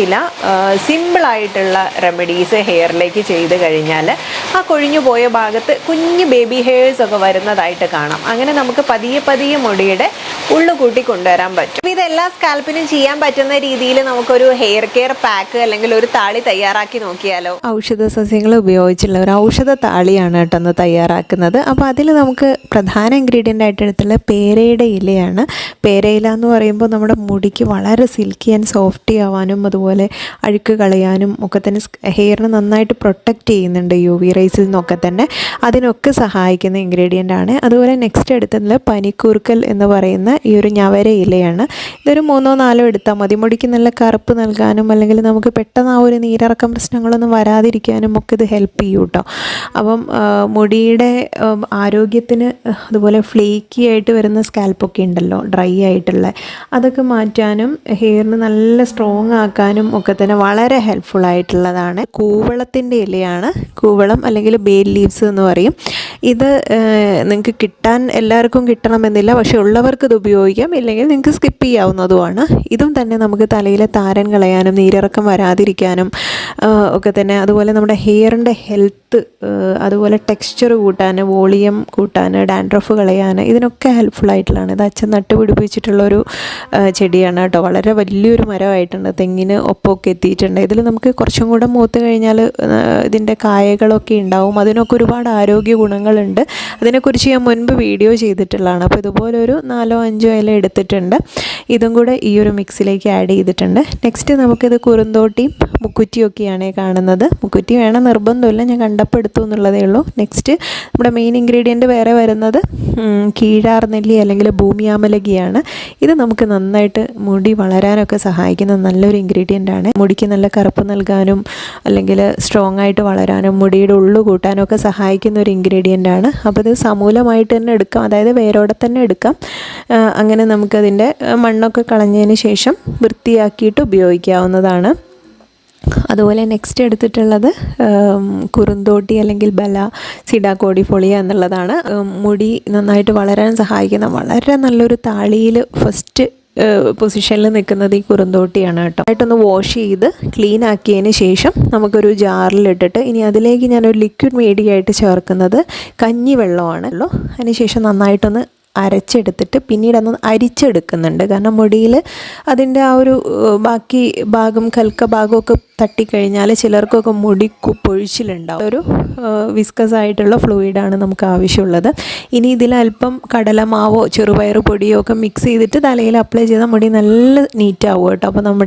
ചില സിമ്പിളായിട്ടുള്ള റെമഡീസ് ഹെയറിലേക്ക് ചെയ്ത് കഴിഞ്ഞാൽ ആ കൊഴിഞ്ഞു പോയ ഭാഗത്ത് കുഞ്ഞ് ബേബി ഹെയർസ് ഒക്കെ വരുന്നതായിട്ട് കാണാം. അങ്ങനെ നമുക്ക് പതിയെ പതിയെ മുടിയുടെ ഉള്ളു കൂട്ടി കൊണ്ടുവരാൻ പറ്റും. അപ്പോൾ ഇത് എല്ലാ സ്കാൽപ്പിനും ചെയ്യാൻ പറ്റുന്ന രീതിയിൽ നമുക്കൊരു ഹെയർ കെയർ പാക്ക് അല്ലെങ്കിൽ ഒരു താളി തയ്യാറാക്കി നോക്കിയാലോ? ഔഷധ സസ്യങ്ങൾ ഉപയോഗിച്ചുള്ള ഒരു ഔഷധ താളിയാണ് കേട്ടോ തയ്യാറാക്കുന്നത്. അപ്പോൾ അതിൽ നമുക്ക് പ്രധാന ഇൻഗ്രീഡിയന്റ് ആയിട്ട് എടുത്തുള്ള പേരയുടെ ഇലയാണ്. പേരയില എന്ന് പറയുമ്പോൾ നമ്മുടെ മുടിക്ക് വളരെ സിൽക്കി ആൻഡ് സോഫ്റ്റി ആവാനും അതുപോലെ അഴുക്ക് കളയാനും ഒക്കെ തന്നെ ഹെയറിന് നന്നായിട്ട് പ്രൊട്ടക്റ്റ് ചെയ്യുന്നുണ്ട് യു വി റൈസിൽ നിന്നൊക്കെ തന്നെ. അതിനൊക്കെ സഹായിക്കുന്ന ഇൻഗ്രീഡിയന്റ് ആണ്. അതുപോലെ നെക്സ്റ്റ് എടുത്തതിൽ പനിക്കൂർക്കൽ എന്ന് പറയുന്ന ഈ ഒരു ഞവര ഇലയാണ്. ഇതൊരു മൂന്നോ നാലോ എടുത്താൽ മതി. മുടിക്ക് നല്ല കറുപ്പ് നൽകാനും അല്ലെങ്കിൽ നമുക്ക് പെട്ടെന്ന് ആ ഒരു നീരിറക്കം പ്രശ്നങ്ങളൊന്നും വരാതിരിക്കാനും ഒക്കെ ഇത് ഹെൽപ്പ് ചെയ്യും കേട്ടോ അപ്പം മുടിയുടെ ആരോഗ്യത്തിന് അതുപോലെ ഫ്ലേക്കി ആയിട്ട് വരുന്ന സ്കാൽപ്പൊക്കെ ഉണ്ടല്ലോ ഡ്രൈ ആയിട്ടുള്ള അതൊക്കെ മാറ്റാനും ഹെയറിന് നല്ല സ്ട്രോങ് ആക്കാനും ഒക്കെ തന്നെ വളരെ ഹെൽപ്ഫുൾ ആയിട്ടുള്ളതാണ്. കൂവളത്തിന്റെ ഇലയാണ്. കൂവളം അല്ലെങ്കിൽ ബേൽ ലീവ്സ് എന്ന് പറയും. ഇത് നിങ്ങൾക്ക് കിട്ടാൻ എല്ലാവർക്കും കിട്ടണമെന്നില്ല. പക്ഷേ ഉള്ളവർക്ക് ഇത് ഉപയോഗിക്കാം. ഇല്ലെങ്കിൽ നിങ്ങൾക്ക് സ്കിപ്പ് ചെയ്യാവുന്നതുമാണ്. ഇതും തന്നെ നമുക്ക് തലയിലെ താരൻ കളയാനും നീരിറക്കം വരാതിരിക്കാനും ഒക്കെ തന്നെ അതുപോലെ നമ്മുടെ ഹെയറിന്റെ ഹെൽത്ത് അതുപോലെ ടെക്സ്ചർ കൂട്ടാൻ വോളിയം കൂട്ടാൻ ഡാൻഡ്രഫ് കളയാൻ ഇതിനൊക്കെ ഹെൽപ്ഫുൾ ആയിട്ടുള്ളതാണ്. ഇത് അച്ഛൻ നട്ടുപിടിപ്പിച്ചിട്ടുള്ളൊരു ചെടിയാണ് കേട്ടോ. വളരെ വലിയൊരു മരമായിട്ടുണ്ട്. തെങ്ങിന് ഒപ്പമൊക്കെ എത്തിയിട്ടുണ്ട്. ഇതിൽ നമുക്ക് കുറച്ചും കൂടെ മൂത്ത് കഴിഞ്ഞാൽ ഇതിന്റെ കായകളൊക്കെ ഉണ്ടാവും. അതിനൊക്കെ ഒരുപാട് ആരോഗ്യ ഗുണങ്ങളുണ്ട്. അതിനെക്കുറിച്ച് ഞാൻ മുൻപ് വീഡിയോ ചെയ്തിട്ടുള്ളതാണ്. അപ്പോൾ ഇതുപോലെ ഒരു നാലോ അഞ്ചോ ഇല എടുത്തിട്ടുണ്ട്. ഇതും കൂടെ ഈ ഒരു മിക്സിലേക്ക് ആഡ് ചെയ്തിട്ടുണ്ട്. നെക്സ്റ്റ് നമുക്കിത് കുറുന്തോട്ടിയും മുക്കുറ്റിയൊക്കെയാണ് കാണുന്നത്. മുക്കുറ്റി വേണം നിർബന്ധമില്ല. ഞാൻ കണ്ടപ്പോൾ എടുത്തു എന്നുള്ളതേ ഉള്ളൂ. നെക്സ്റ്റ് നമ്മുടെ മെയിൻ ഇൻഗ്രീഡിയന്റ് വേറെ വരുന്നത് കീഴാർനെല്ലി കീഴാർ നെല്ലി അല്ലെങ്കിൽ ഭൂമിയാമലകിയാണ്. ഇത് നമുക്ക് നന്നായിട്ട് മുടി വളരാനൊക്കെ സഹായിക്കുന്ന നല്ലൊരു ഇൻഗ്രീഡിയന്റ് ആണ് മുടിക്ക് നല്ല കറുപ്പ് നൽകാനും അല്ലെങ്കിൽ സ്ട്രോങ് ആയിട്ട് വളരാനും മുടിയുടെ ഉള്ളു കൂട്ടാനും ഒക്കെ സഹായിക്കുന്ന ഒരു ഇൻഗ്രീഡിയന്റ് ആണ്. അപ്പോൾ ഇത് സമൂലമായിട്ട് തന്നെ എടുക്കാം. അതായത് വേരോടെ തന്നെ എടുക്കാം. അങ്ങനെ നമുക്കതിന്റെ മണ്ണൊക്കെ കളഞ്ഞതിന് ശേഷം വൃത്തിയാക്കിയിട്ട് ഉപയോഗിക്കാവുന്നതാണ്. അതുപോലെ നെക്സ്റ്റ് എടുത്തിട്ടുള്ളത് കുറുന്തോട്ടി അല്ലെങ്കിൽ ബല സിഡാക്കോടി ഫൊളിയ എന്നുള്ളതാണ്. മുടി നന്നായിട്ട് വളരാൻ സഹായിക്കുന്ന വളരെ നല്ലൊരു താളിയിൽ ഫസ്റ്റ് പൊസിഷനിൽ നിൽക്കുന്നത് ഈ കുറുന്തോട്ടിയാണ് കേട്ടോ. ആയിട്ടൊന്ന് വാഷ് ചെയ്ത് ക്ലീൻ ആക്കിയതിന് ശേഷം നമുക്കൊരു ജാറിലിട്ടിട്ട് ഇനി അതിലേക്ക് ഞാനൊരു ലിക്വിഡ് മീഡിയ ആയിട്ട് ചേർക്കുന്നത് കഞ്ഞി വെള്ളമാണല്ലോ അതിനുശേഷം നന്നായിട്ടൊന്ന് അരച്ചെടുത്തിട്ട് പിന്നീട് അന്ന് അരിച്ചെടുക്കുന്നുണ്ട്. കാരണം മുടിയിൽ അതിന്റെ ആ ഒരു ബാക്കി ഭാഗം കൽക്ക ഭാഗമൊക്കെ തട്ടിക്കഴിഞ്ഞാൽ ചിലർക്കൊക്കെ മുടി പൊഴിച്ചിലുണ്ടാവും. ഒരു വിസ്കസ് ആയിട്ടുള്ള ഫ്ലൂയിഡാണ് നമുക്ക് ആവശ്യമുള്ളത്. ഇനി ഇതിൽ അല്പം കടലമാവോ ചെറുപയർ പൊടിയോ ഒക്കെ മിക്സ് ചെയ്തിട്ട് തലയിൽ അപ്ലൈ ചെയ്താൽ മുടി നല്ല നീറ്റാവും കേട്ടോ. അപ്പോൾ നമ്മുടെ